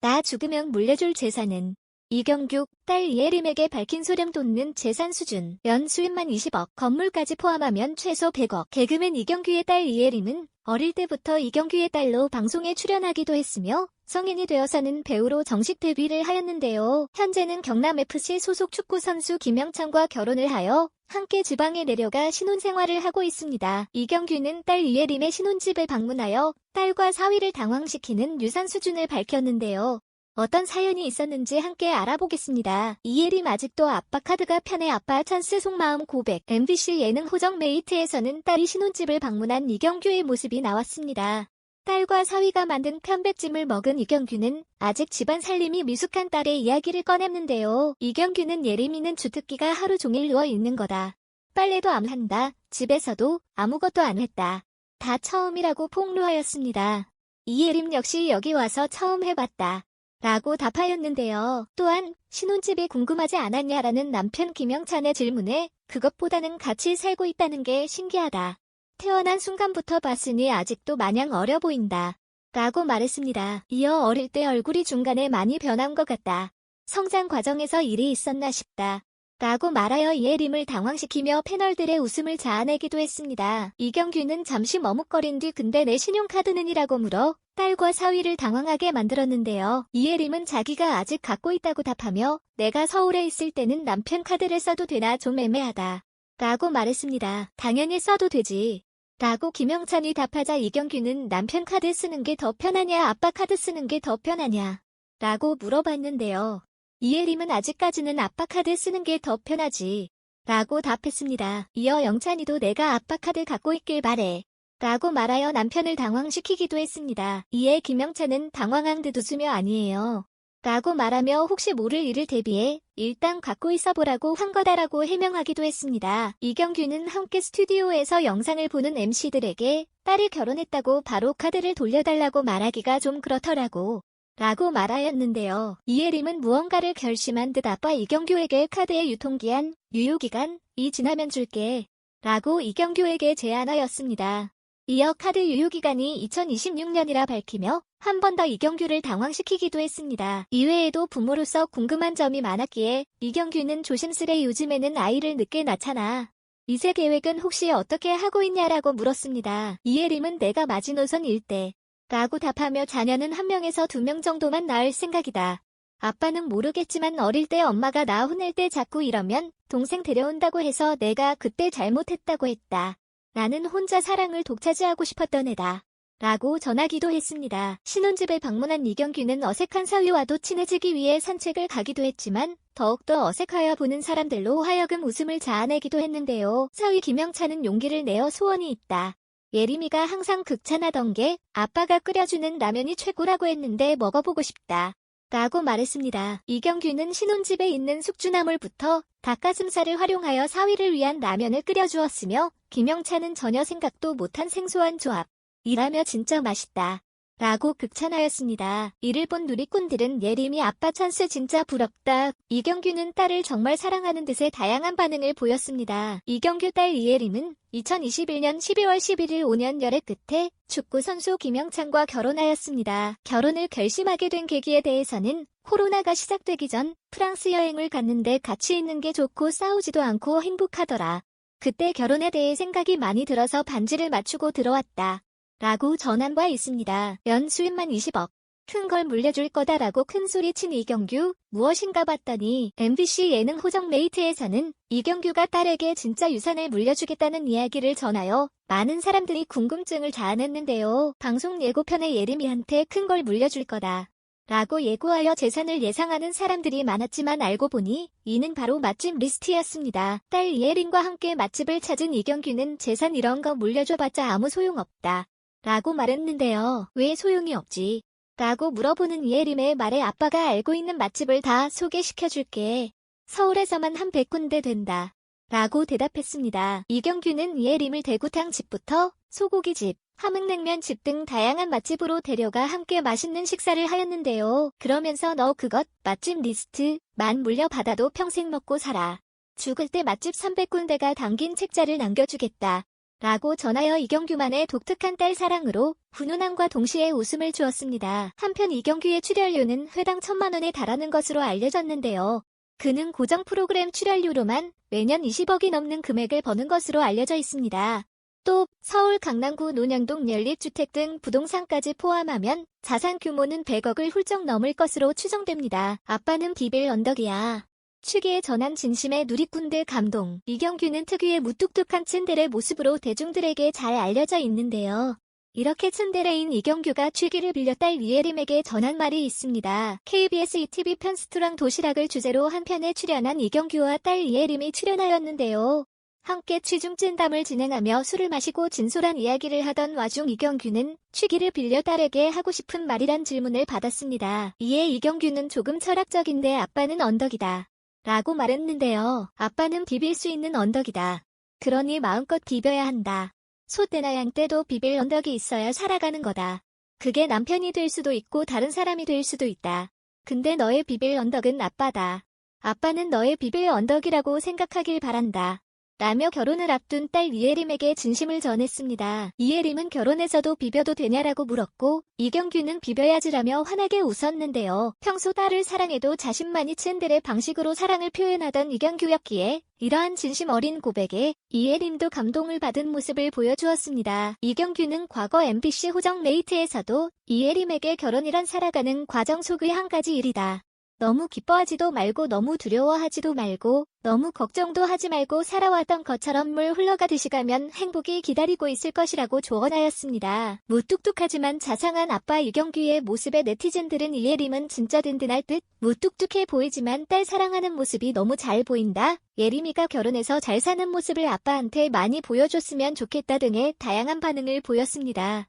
나 죽으면 물려줄 재산은 이경규, 딸 이예림에게 밝힌 소름 돋는 재산 수준. 연 수입만 20억, 건물까지 포함하면 최소 100억. 개그맨 이경규의 딸 이예림은 어릴 때부터 이경규의 딸로 방송에 출연하기도 했으며 성인이 되어서는 배우로 정식 데뷔를 하였는데요. 현재는 경남FC 소속 축구 선수 김영찬과 결혼을 하여 함께 지방에 내려가 신혼생활을 하고 있습니다. 이경규는 딸 이예림의 신혼집을 방문하여 딸과 사위를 당황시키는 유산 수준을 밝혔는데요. 어떤 사연이 있었는지 함께 알아보겠습니다. 이예림 아직도 아빠 카드가 편해 아빠 찬스 속마음 고백. MBC 예능 호정 메이트에서는 딸이 신혼집을 방문한 이경규의 모습이 나왔습니다. 딸과 사위가 만든 편백찜을 먹은 이경규는 아직 집안 살림이 미숙한 딸의 이야기를 꺼냈는데요. 이경규는 예림이는 주특기가 하루 종일 누워 있는 거다. 빨래도 안 한다. 집에서도 아무것도 안 했다. 다 처음이라고 폭로하였습니다. 이예림 역시 여기 와서 처음 해봤다. 라고 답하였는데요. 또한 신혼집이 궁금하지 않았냐라는 남편 김영찬의 질문에 그것보다는 같이 살고 있다는 게 신기하다. 태어난 순간부터 봤으니 아직도 마냥 어려 보인다. 라고 말했습니다. 이어 어릴 때 얼굴이 중간에 많이 변한 것 같다. 성장 과정에서 일이 있었나 싶다. 라고 말하여 이예림을 당황시키며 패널들의 웃음을 자아내기도 했습니다. 이경규는 잠시 머뭇거린 뒤 근데 내 신용카드는 이라고 물어 딸과 사위를 당황하게 만들었는데요. 이예림은 자기가 아직 갖고 있다고 답하며 내가 서울에 있을 때는 남편 카드를 써도 되나 좀 애매하다. 라고 말했습니다. 당연히 써도 되지. 라고 김영찬이 답하자 이경규는 남편 카드 쓰는 게 더 편하냐 아빠 카드 쓰는 게 더 편하냐 라고 물어봤는데요. 이예림은 아직까지는 아빠 카드 쓰는 게 더 편하지. 라고 답했습니다. 이어 영찬이도 내가 아빠 카드 갖고 있길 바래. 라고 말하여 남편을 당황시키기도 했습니다. 이에 김영찬은 당황한 듯 웃으며 아니에요. 라고 말하며 혹시 모를 일을 대비해 일단 갖고 있어 보라고 한 거다라고 해명하기도 했습니다. 이경규는 함께 스튜디오에서 영상을 보는 MC들에게 딸이 결혼했다고 바로 카드를 돌려달라고 말하기가 좀 그렇더라고. 라고 말하였는데요. 이예림은 무언가를 결심한 듯 아빠 이경규에게 카드의 유통기한, 유효기간 이 지나면 줄게. 라고 이경규에게 제안하였습니다. 이어 카드 유효기간이 2026년이라 밝히며 한 번 더 이경규를 당황시키기도 했습니다. 이외에도 부모로서 궁금한 점이 많았기에 이경규는 조심스레 요즘에는 아이를 늦게 낳잖아. 이세 계획은 혹시 어떻게 하고 있냐라고 물었습니다. 이예림은 내가 마지노선 일대 라고 답하며 자녀는 한 명에서 두 명 정도만 낳을 생각이다. 아빠는 모르겠지만 어릴 때 엄마가 나 혼낼 때 자꾸 이러면 동생 데려온다고 해서 내가 그때 잘못했다고 했다. 나는 혼자 사랑을 독차지하고 싶었던 애다. 라고 전하기도 했습니다. 신혼집을 방문한 이경규는 어색한 사위와도 친해지기 위해 산책을 가기도 했지만 더욱더 어색하여 보는 사람들로 하여금 웃음을 자아내기도 했는데요. 사위 김영찬은 용기를 내어 소원이 있다. 예림이가 항상 극찬하던 게 아빠가 끓여주는 라면이 최고라고 했는데 먹어보고 싶다. 라고 말했습니다. 이경규는 신혼집에 있는 숙주나물부터 닭가슴살을 활용하여 사위를 위한 라면을 끓여주었으며 김영찬은 전혀 생각도 못한 생소한 조합. 이라며 진짜 맛있다. 라고 극찬하였습니다. 이를 본 누리꾼들은 예림이 아빠 찬스 진짜 부럽다. 이경규는 딸을 정말 사랑하는 듯의 다양한 반응을 보였습니다. 이경규 딸 이예림은 2021년 12월 11일 5년 열애 끝에 축구 선수 김영찬과 결혼하였습니다. 결혼을 결심하게 된 계기에 대해서는 코로나가 시작되기 전 프랑스 여행을 갔는데 같이 있는 게 좋고 싸우지도 않고 행복하더라. 그때 결혼에 대해 생각이 많이 들어서 반지를 맞추고 들어왔다. 라고 전한 바 있습니다. 연 수입만 20억. 큰 걸 물려줄 거다라고 큰소리친 이경규 무엇인가 봤더니 MBC 예능 호정 메이트에서는 이경규가 딸에게 진짜 유산을 물려주겠다는 이야기를 전하여 많은 사람들이 궁금증을 자아냈는데요. 방송 예고편에 예림이한테 큰 걸 물려줄 거다. 라고 예고하여 재산을 예상하는 사람들이 많았지만 알고 보니 이는 바로 맛집 리스트였습니다. 딸 이예린과 함께 맛집을 찾은 이경규는 재산 이런 거 물려줘봤자 아무 소용없다. 라고 말했는데요. 왜 소용이 없지? 라고 물어보는 이예림의 말에 아빠가 알고 있는 맛집을 다 소개시켜줄게. 서울에서만 한 100군데 된다. 라고 대답했습니다. 이경규는 이예림을 대구탕 집부터 소고기집, 함흥냉면 집 등 다양한 맛집으로 데려가 함께 맛있는 식사를 하였는데요. 그러면서 너 그것 맛집 리스트 만 물려받아도 평생 먹고 살아. 죽을 때 맛집 300군데가 담긴 책자를 남겨주겠다. 라고 전하여 이경규만의 독특한 딸 사랑으로 훈훈함과 동시에 웃음을 주었습니다. 한편 이경규의 출연료는 회당 천만 원에 달하는 것으로 알려졌는데요. 그는 고정 프로그램 출연료로만 매년 20억이 넘는 금액을 버는 것으로 알려져 있습니다. 또 서울 강남구 논양동 연립주택 등 부동산까지 포함하면 자산 규모는 100억을 훌쩍 넘을 것으로 추정됩니다. 아빠는 비빌 언덕이야. 취기에 전한 진심의 누리꾼들 감동. 이경규는 특유의 무뚝뚝한 츤데레 모습으로 대중들에게 잘 알려져 있는데요. 이렇게 츤데레인 이경규가 취기를 빌려 딸 리에림에게 전한 말이 있습니다. KBS ETV 편스토랑 도시락을 주제로 한 편에 출연한 이경규와 딸 리에림이 출연하였는데요. 함께 취중 찐담을 진행하며 술을 마시고 진솔한 이야기를 하던 와중 이경규는 취기를 빌려 딸에게 하고 싶은 말이란 질문을 받았습니다. 이에 이경규는 조금 철학적인데 아빠는 언덕이다. 라고 말했는데요. 아빠는 비빌 수 있는 언덕이다. 그러니 마음껏 비벼야 한다. 소떼나 양 때도 비빌 언덕이 있어야 살아가는 거다. 그게 남편이 될 수도 있고 다른 사람이 될 수도 있다. 근데 너의 비빌 언덕은 아빠다. 아빠는 너의 비빌 언덕이라고 생각하길 바란다. 라며 결혼을 앞둔 딸 이예림에게 진심을 전했습니다. 이예림은 결혼해서도 비벼도 되냐라고 물었고 이경규는 비벼야지라며 환하게 웃었는데요. 평소 딸을 사랑해도 자신만이 츤들의 방식으로 사랑을 표현하던 이경규였기에 이러한 진심 어린 고백에 이예림도 감동을 받은 모습을 보여주었습니다. 이경규는 과거 MBC 호정 레이트에서도 이예림에게 결혼이란 살아가는 과정 속의 한 가지 일이다. 너무 기뻐하지도 말고 너무 두려워하지도 말고 너무 걱정도 하지 말고 살아왔던 것처럼 물 흘러가듯이 가면 행복이 기다리고 있을 것이라고 조언하였습니다. 무뚝뚝하지만 자상한 아빠 이경규의 모습에 네티즌들은 이예림은 진짜 든든할 듯 무뚝뚝해 보이지만 딸 사랑하는 모습이 너무 잘 보인다. 예림이가 결혼해서 잘 사는 모습을 아빠한테 많이 보여줬으면 좋겠다 등의 다양한 반응을 보였습니다.